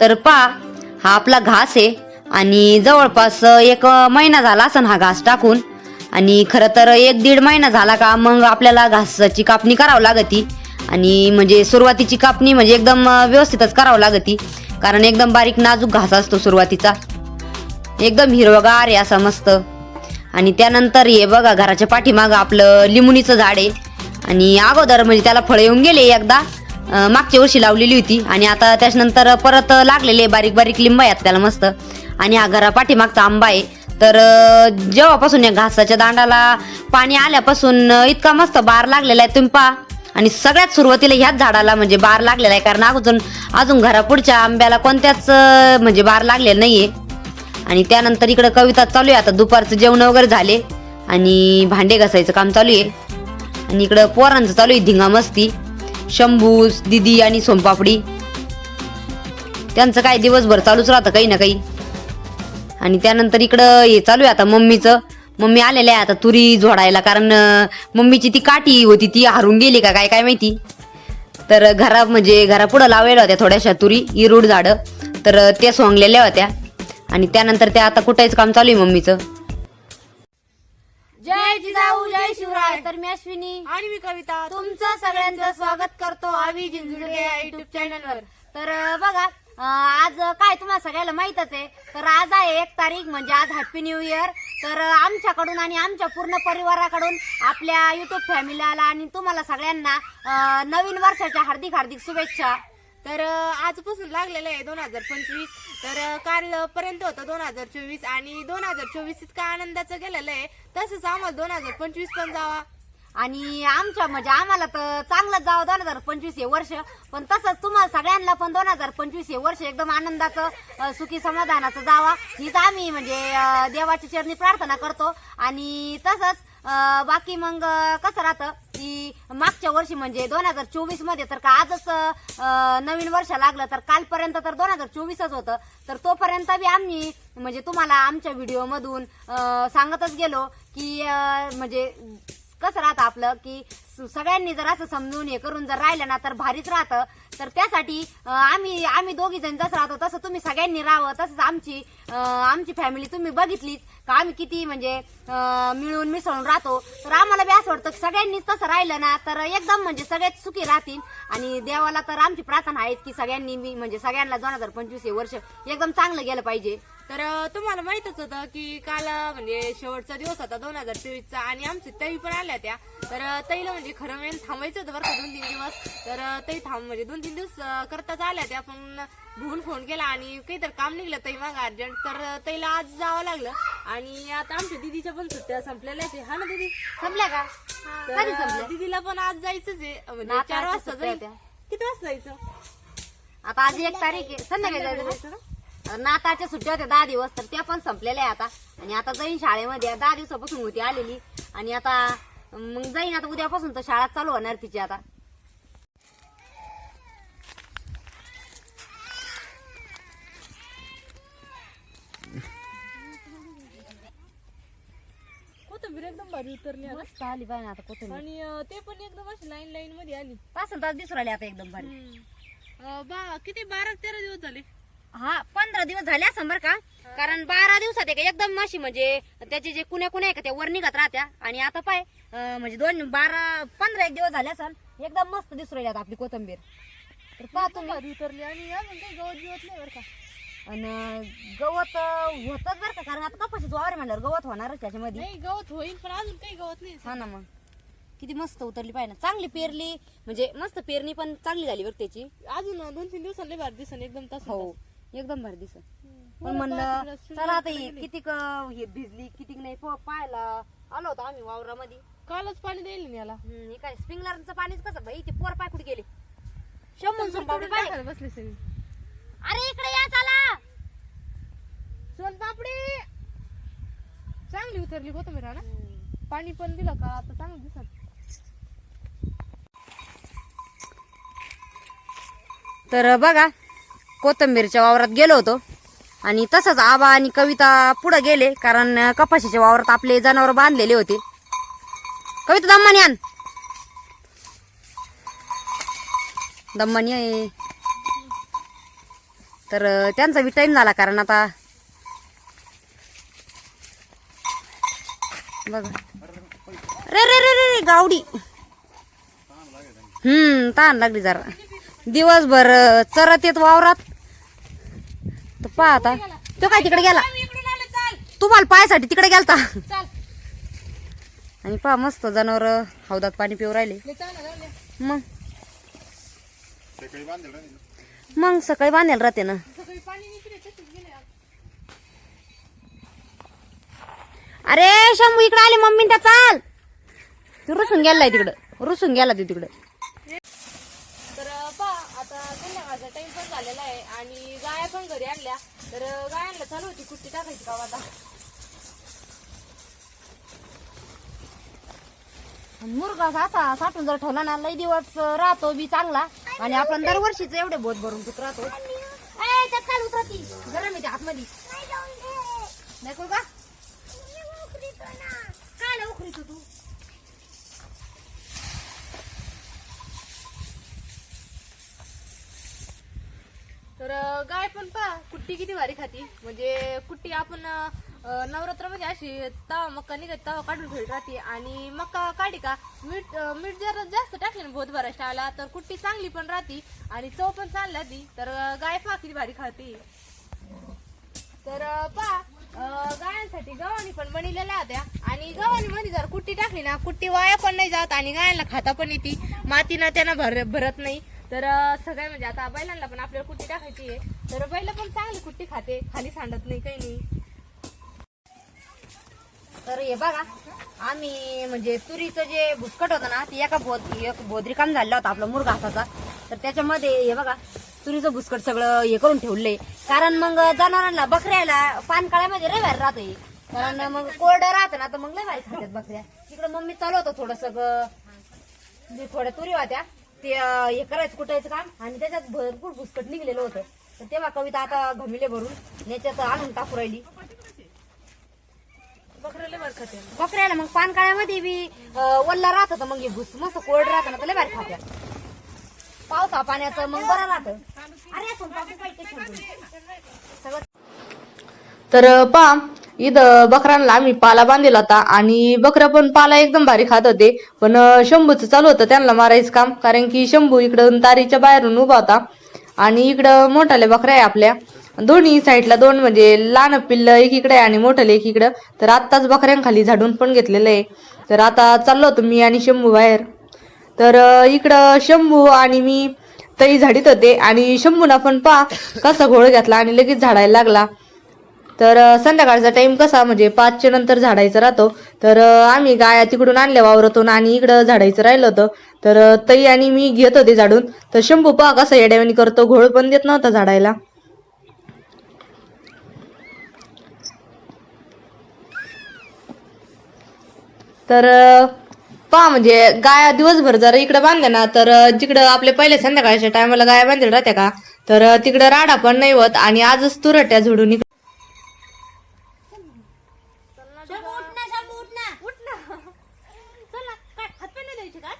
तर पा हा आपला घास आहे. आणि जवळपास एक महिना झाला असं हा घास टाकून. आणि खरं तर एक दीड महिना झाला का मग आपल्याला घासाची कापणी करावं लागती. आणि म्हणजे सुरुवातीची कापणी म्हणजे एकदम व्यवस्थितच करावं लागती. कारण एकदम बारीक नाजूक घास असतो सुरुवातीचा. एकदम हिरवगार आहे असा मस्त. आणि त्यानंतर हे बघा घराच्या पाठीमागं आपलं लिंबुणीचं झाड आहे. आणि अगोदर म्हणजे त्याला फळं येऊन गेले एकदा. मागच्या वर्षी लावलेली होती आणि आता त्याच्यानंतर परत लागलेले बारीक बारीक लिंब आहेत त्याला मस्त. आणि हा घरा पाठीमागचा आंबा आहे. तर जेव्हापासून या घासाच्या दांडाला पाणी आल्यापासून इतका मस्त बार लागलेला आहे तुम्ही पहा. आणि सगळ्यात सुरुवातीला ह्याच झाडाला म्हणजे बार लागलेला आहे कारण अजून अजून घरापुढच्या आंब्याला कोणत्याच म्हणजे बार लागलेला नाहीये. आणि त्यानंतर इकडं कविता चालू आहे आता दुपारचं जेवण वगैरे झाले. आणि भांडे घासायचं काम चालू आहे. आणि इकडं पोरांचं चालू आहे धिंगा मस्ती. शंभू दिदी आणि सोनपापडी. त्यांचं काय दिवसभर चालूच राहतं काही ना काही. आणि त्यानंतर इकडं हे चालू आहे आता मम्मीचं. मम्मी आलेल्या आहे आता तुरी झोडायला कारण मम्मीची ती काठी होती ती हरून गेली का काय काय माहिती. तर घरा म्हणजे घरापुढं लावलेल्या होत्या थोड्याशा तुरी इरूड झाडं. तर त्या सोंगलेल्या होत्या. आणि त्यानंतर त्या आता कुटायचं काम चालू आहे मम्मीचं. जय जिजाऊ जय शिवराय. तर मी अश्विनी. आणि मी कविता. तुमचं सगळ्यांचं स्वागत करतो आम्ही जिंजुर्गे या युट्यूब चॅनलवर तर अं, बघा अं, आज काय तुम्हाला सगळ्याला माहितच आहे. तर आज आहे एक तारीख म्हणजे आज हॅपी न्यू इयर तर अं, आमच्याकडून आणि आमच्या पूर्ण परिवाराकडून आपल्या युट्यूब फॅमिलीला आणि तुम्हाला सगळ्यांना अं, नवीन वर्षाच्या हार्दिक हार्दिक शुभेच्छा. तर आजपासून लागलेलं आहे दोन हजार पंचवीस. तर कालपर्यंत काल पर्यंत होतं दोन हजार चोवीस आणि दोन हजार चोवीस इतका आनंदाचं गेलेलं आहे. तसंच आम्हाला दोन हजार पंचवीस पण जावा. आणि आमच्या म्हणजे आम्हाला तर चांगलंच जावं दोन हजार पंचवीस हे वर्ष. पण तसंच तुम्हाला सगळ्यांना पण दोन हजार पंचवीस हे वर्ष एकदम आनंदाचं सुखी समाधानाचं जावा. हीच आम्ही म्हणजे देवाच्या देवाची चरणी प्रार्थना करतो. आणि तसंच बाकी मग कसं राहतं? की मागच्या वर्षी म्हणजे दोन हजार चोवीसमध्ये तर का आजच अं, नवीन वर्ष लागलं तर कालपर्यंत तर दोन हजार चोवीसच होतं. तर तोपर्यंत बी आम्ही म्हणजे तुम्हाला आमच्या व्हिडिओमधून अं, सांगतच गेलो की अं, म्हणजे कसं राहतं आपलं की स- सगळ्यांनी जर असं समजून हे करून जर राहिलं ना तर भारीच राहतं. तर त्यासाठी अं, आम्ही आम्ही दोघी जण जसं राहतो तसं तुम्ही सगळ्यांनी राहावं. तसंच आमची अं, आमची फॅमिली तुम्ही बघितलीच. का आम्ही किती म्हणजे अं, मिळून मिसळून राहतो? तर आम्हाला बी असं वाटतं की सगळ्यांनीच तसं राहिलं ना तर एकदम म्हणजे सगळेच सुखी राहतील. आणि देवाला तर आमची प्रार्थना आहेच की सगळ्यांनी मी म्हणजे सगळ्यांना दोन हजार पंचवीस हे वर्ष एकदम चांगलं गेलं पाहिजे. तर तुम्हाला माहितच होतं की काल म्हणजे शेवटचा दिवस होता दोन हजार चोवीसचा आणि आमची तई पण आल्या त्या. तर तईला म्हणजे खरं मेन थांबायचं होतं बरं का दोन तीन दिवस. तर तई थांब म्हणजे दोन तीन दिवस करताच आल्या त्या पण भून फोन केला आणि काहीतरी काम निघलं तई माग अर्जंट. तर तईला आज जावं लागलं आणि आता आमच्या दिदीच्या पण सुट्ट्या संपलेल्या आहेत. हा ना दिदी? संपल्या का? तर, दिदीला पण आज जायचंच आहे. म्हणजे चार वाजता होत्या. किती वाजता जायचं? आता आज एक तारीख आहे. संध्याकाळी जायचं ना? नाताळच्या सुट्ट्या होत्या दहा दिवस तर त्या पण संपलेल्या आहे आता. आणि आता जाईन शाळेमध्ये दहा दिवसापासून होती आलेली. आणि आता मग जाईन आता उद्यापासून तर शाळा चालू होणार तिची आता. कोथिंबीर एकदम भारी उतरली आता. मस्त आली पाहिजे आता कोथिंबीर. आणि अं, ते पण एकदम अशी लाईन लाईन मध्ये आली पासून तास दिसून राहिले आता एकदम भारी. अं, बा किती बारा तेरा दिवस झाले. हा पंधरा दिवस झाले असं बरं का? कारण बारा दिवसात आहे का एकदम अशी म्हणजे त्याचे जे कुण्या कुण्या आहे का त्या वर निघत राहत्या. आणि आता पाय अं, म्हणजे दोन बारा पंधरा एक दिवस झाले असन एकदम मस्त दिसून राहिली आता आपली कोथंबीर. तर पहा तुम्ही. उतरली आणि अजून काही गवत बिवत नाही बरं का. आणि गवत होतच बरं का? कारण आता कपाशी वावर म्हणल्यावर गवत होणारच त्याच्यामध्ये. नाही गवत होईल पण अजून काही गवत नाही. हा ना मग. किती मस्त उतरली पाहिजे ना. चांगली पेरली म्हणजे मस्त पेरणी पण चांगली झाली बरं त्याची. अजून दोन तीन दिवसांनी भारी दिसन एकदम तसं हो. एकदम भारी दिसत. पण म्हणलं चला आता हे कितीक हे भिजली कितीक नाही प- पाहायला आलो होतो आम्ही वावरामध्ये. कालच पाणी देईल ना याला. हम्म, हे काय स्प्रिंगलरचं पाणीच कसं भाई ते पोर पाय कुठे गेले? शंभून संपावडी पाय टाकायला बसली सगळी. अरे इकडे या चला. सोनपापडी चांगली उतरली कोथिंबीर हा ना पाणी पण दिलं का आता चांगलं दिसत. तर बघा कोथंबीरच्या वावरात गेलो होतो. आणि तसंच आबा आणि कविता पुढं गेले कारण कपाशीच्या वावरात आपले जनावर बांधलेले होते. कविता दम्मानी आण. दम्मानी आहे. तर त्यांचा बी टाईम झाला कारण आता. बघा. रे रे रे रे रे गावडी. हम्म ताण लागली जरा. दिवसभर चरत येत वावरात. तर पहा आता. तो काय तिकडे गेला? तुम्हाला पायासाठी तिकडे गेलता. आणि पहा मस्त जनावर हौदात पाणी पिऊ राहिले. मग? मग सकाळी बांधेल राहते ना. अरे शंभू इकडे आले मम्मी त्या चाल. तू रुसून गेलाय तिकडं. रुसून गेला ते तिकडं तर पा आता संध्याकाळचा टाइम पण झालेला आहे. आणि गाया पण घरी आणल्या. तर गायांना चालू होती. कुट्टी टाकायची का आता. मुरगा असा साठून जर ठेवला ना लई दिवस राहतो बी चांगला. आणि आपण दरवर्षीच एवढे बोध भरून तूक राहतो. गरम येते आतमध्ये. नाही का? काय उखरीतो तू. गाय पण पा कुट्टी किती भारी खाती. म्हणजे कुट्टी आपण नवरात्र म्हणजे अशी तवा मक्का निघत तवा काढून फिरत राहते. आणि मक्का काढी का मीठ मीठ जर जास्त टाकले ना बहुत भरायच्या आला तर कुट्टी चांगली पण राहते आणि चव पण चांगली राहती. तर गाय पा किती भारी खाते. तर पहा पा गायांसाठी गव्हाणी पण बनलेल्या होत्या. आणि गव्हाणी मध्ये जर कुट्टी टाकली ना कुट्टी वाया पण नाही जात आणि गायांना खाता पण येते. मातीनं त्यांना भर भरत नाही. तर अं, सगळ्या म्हणजे आता बैलांना पण आपल्याला कुट्टी टाकायची आहे. तर बैल पण चांगली कुट्टी खाते. खाली सांडत नाही काही नाही. तर हे बघा आम्ही म्हणजे तुरीचं जे भुसकट होतं ना ते एका बोध एक बोदरी काम झालेला होता आपला मुरगा हाताचा. तर त्याच्यामध्ये हे बघा तुरीचं भुसकट सगळं हे करून ठेवलंय. कारण मग जनावरांना बकऱ्याला पानकाळ्यामध्ये लय भारी राहते कारण मग कोरडं राहतं ना तर मग लय भारी बकऱ्या. तिकडं मम्मी चालू होतं थोडस म्हणजे थोड्या तुरी होत्या. ते अं, हे करायचं कुटायचं काम. आणि त्याच्यात भरपूर भुसकट निघलेलं होतं. तर तेव्हा कविता आता घमिले भरून याच्यात आणून टाकू राहिली. बकऱ्याला खाते. बकऱ्याला मग पानकाळ्यामध्ये बी अं, वल्ला राहत होतं मग हे भुस मस्त कोरड राहतं ना तर लय भारी खात्या पावसा पाण्याचं मग बरं राहतं. अरे सगळं तर पा इथं बकरांना आम्ही पाला बांधलेला होता आणि बकऱ्या पण पाला एकदम भारी खात होते. पण शंभूचं चालू होतं त्यांना मारायचं काम. कारण की शंभू इकडं तारीच्या बाहेरून उभा होता. आणि इकडं मोठाल्या बकऱ्या आहे आपल्या. दोन्ही साईडला दोन म्हणजे लहान पिल्लं एकीकडे आहे आणि मोठं एकीकडं तर आत्ताच बकऱ्यांखाली झाडून पण घेतलेलं आहे. तर आता चाललो होतो मी आणि शंभू बाहेर. तर इकडं शंभू आणि मी तई झाडीत होते. आणि शंभूना पण पा कसा घोळ घातला आणि लगेच झाडायला लागला. तर संध्याकाळचा टाइम कसा? म्हणजे पाचच्या नंतर झाडायचा राहतो. तर आम्ही गाया तिकडून आणल्या वावरातून आणि इकडं झाडायचं राहिलं होतं. तर तई आणि मी घेत होते झाडून. तर शंभू पहा कसा येड्यावानी करतो. घोळ पण देत नव्हता झाडायला. तर पहा म्हणजे गाया दिवसभर जर इकडं बांधल्या ना तर जिकडं आपल्या पहिले संध्याकाळच्या टायमाला गाया बांधल्या राहत्या का? तर तिकडं राडा पण नाही होत आणि आजच तुरट्या झोडून इकडं चला काय हात पण नाही द्यायचे काय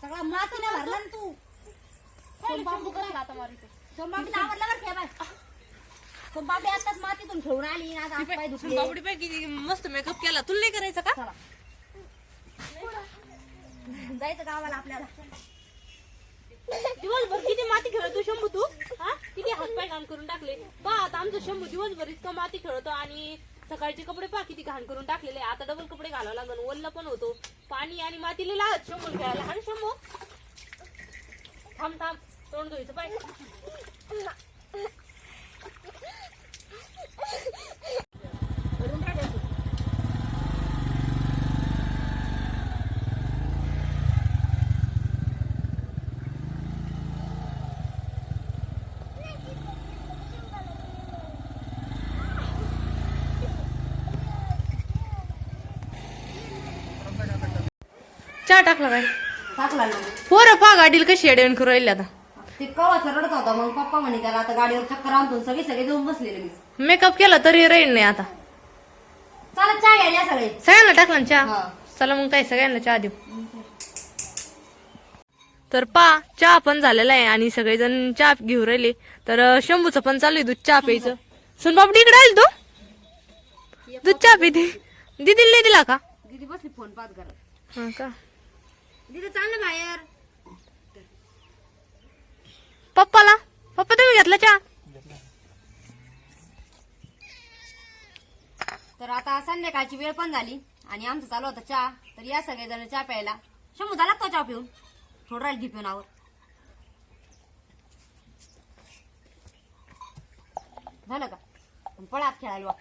सगळा मातीने भरला ना तू. आता आवडला बरं काय आताच मातीतून ठेवून आली ना आज पाय दुखले बाबडी किती मस्त मेकअप केला. तुला नाही करायचं का? जायचं गावाला आपल्याला. दिवसभर किती माती खेळतो शंभू तू? हा? किती हातपाय घाण करून टाकले. पहा आता आमचं शंभू दिवसभर इतकं माती खेळतो आणि सकाळचे कपडे पहा किती घाण करून टाकलेले आता डबल कपडे घालावं लागल. ओल्ल पण होतो. पाणी आणि मातीला लागत शंभर खेळायला. हा शंभू. थांब थांब. तोंड धुयचं पाय. चहा टाकला काय? टाकला ना. पोरं पहा गाडीला कशी अडवण करू राहिले आता. ते कवाचा रडत होता मग पप्पा म्हणे त्याला आता गाडीवर चक्कर आणतो सगळे सगळे जाऊन बसले लगेच मेकअप केला तरी राहील नाही आता. चला चहा घ्यायला सगळे. सगळ्यांना टाकला ना चहा? हा. चला मग काय सगळ्यांना चहा देऊ. तर पा चहा पण झालेला आहे आणि सगळेजण चहा घेऊ राहिले. तर अं, शंभूचं पण चालू आहे दूध चहा प्यायचं. सुन बाबडी इकडे आली तू? दूध चहा पिते. दिदीला नाही दिला का? दीदी बसली फोन पाहत करत हा का? दीदी चाल ना बाहेर. पप्पाला? पप्पा तुम्ही घेतला चहा? तर आता संध्याकाळची वेळ पण झाली आणि आमचं चालू होतं चहा. तर या सगळेजण चहा प्यायला. शंभू झाला तो चहा पिऊन? थोडं राहील घे पिऊन आवर. झालं का? पण पळात खेळायला.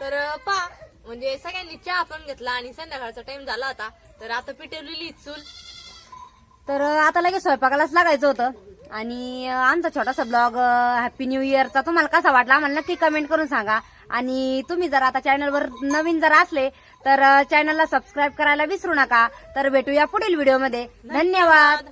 तर पा म्हणजे सगळ्यांनी चहा पण घेतला आणि संध्याकाळचा टाइम झाला होता तर आता पिटवलेली चूल. तर आता लगेच स्वयंपाकालाच लागायचं होतं. आणि आमचा छोटासा ब्लॉग हॅपी न्यू इयरचा तुम्हाला कसा वाटला आम्हाला नक्की कमेंट करून सांगा. आणि तुम्ही जर आता चॅनलवर नवीन जर असले तर चॅनलला सबस्क्राईब करायला विसरू नका. तर भेटूया पुढील व्हिडिओमध्ये धन्यवाद.